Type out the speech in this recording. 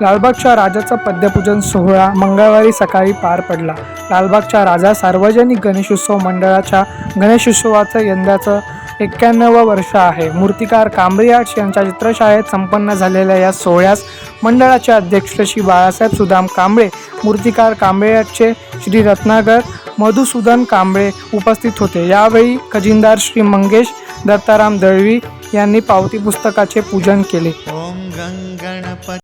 लालबागच्या राजाचा पद्यपूजन सोहळा मंगळवारी सकाळी पार पडला. लालबागच्या राजा सार्वजनिक गणेशोत्सव मंडळाच्या गणेशोत्सवाचं यंदाचं एक्क्याण्णवं वर्ष आहे. मूर्तिकार कांबरी आर्ट्स यांच्या चित्रशाळेत संपन्न झालेल्या या सोहळ्यास मंडळाचे अध्यक्ष श्री बाळासाहेब सुदाम कांबळे मूर्तिकार कांबळे आर्टचे श्री रत्नागर मधुसूदन कांबळे उपस्थित होते. यावेळी खजिनदार श्री मंगेश दत्ताराम दळवी यांनी पावती पुस्तकाचे पूजन केले. ॐ गं